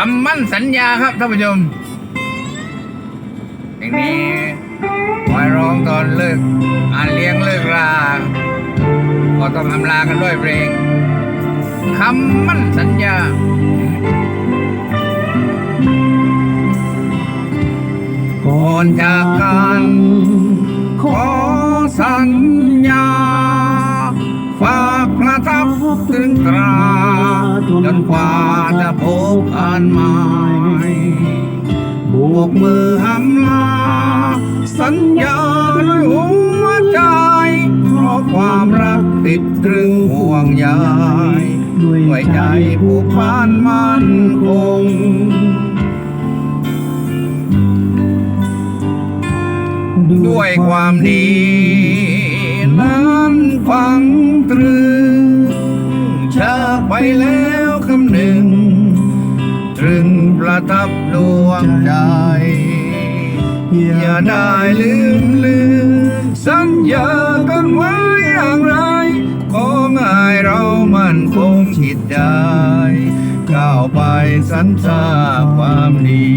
คำมั่นสัญญาครับท่านผู้ชมเพลงนี้ไว้ร้องตอนเลิกงานเลี้ยงเลิกราก็ต้องอำลากันด้วยเพลงคำมั่นสัญญาก่อนจากกันขอสัญญา ฝากประทับถึงตรา จนกว่าจะพบกันใหม่บวกมือหำลา สัญญาด้วยหัวใจเพราะความรักติดตรึงห่วงใยด้วยใจผูกพันมั่นคงด้วยความดีนั้นฟังตรึงจากไปแล้ว ตรึงประทับดวงใจ อย่าได้ลืมลืมสัญญากันไว้อย่างไร ของ่ายเรามันคงชิดได้ก้าวไปสรรสาความดี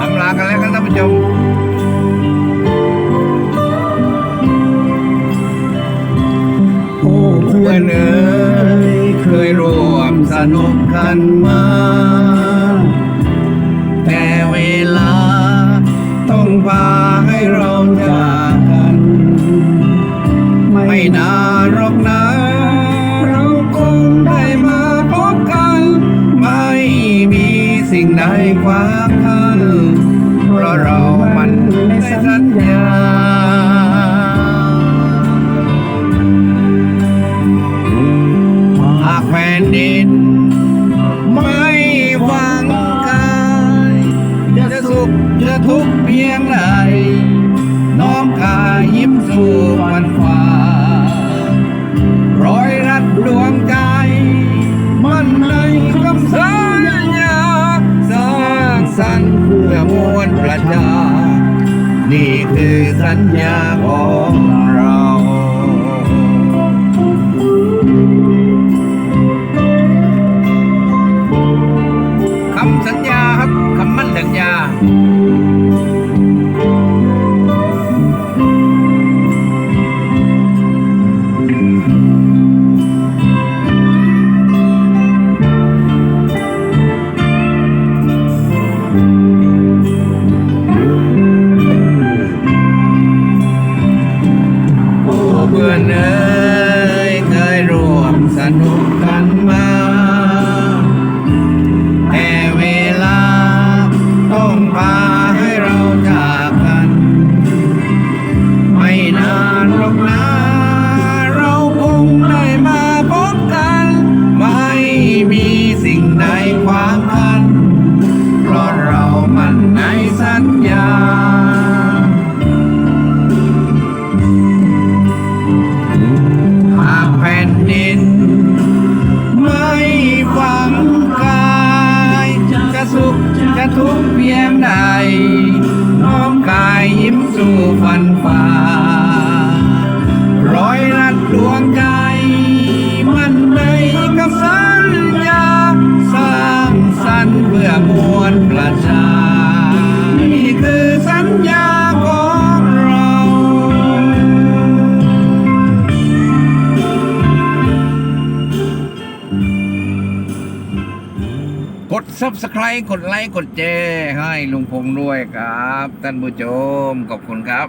อำลากันแล้วกันท่านผู้ชม นุกกันมา แต่เวลาต้องพาให้เราจากกัน ไม่นานหรอกนะ เราคงได้มาพบกัน ไม่มีสิ่งใดขวางกันเพราะเรามันได้สัญญาหากแผ่นดิน พียงใดน้อมกายยิ้มสู่ฟันฝ่ารอยรัดดวงใจ มันในคำสัญญาสร้างสรรค์เพื่อมวลประชา นี่คือสัญญาของเราคำสัญญาครับคำมั่นสัญญา เพื่อนเอ๋ยเคยร่วมสนุกกันมาแต่เวลาต้องพาให้เราจากกัน ไม่นานหรอกนะเราคงได้มาพบกัน ไม่มีสิ่งใดขวางกันเพราะเรามันในสัญญา ฟันฝ่า กด subscribe กดไลค์ กดแชร์ให้ลุงพงษ์ด้วยครับ ท่านผู้ชม ขอบคุณครับ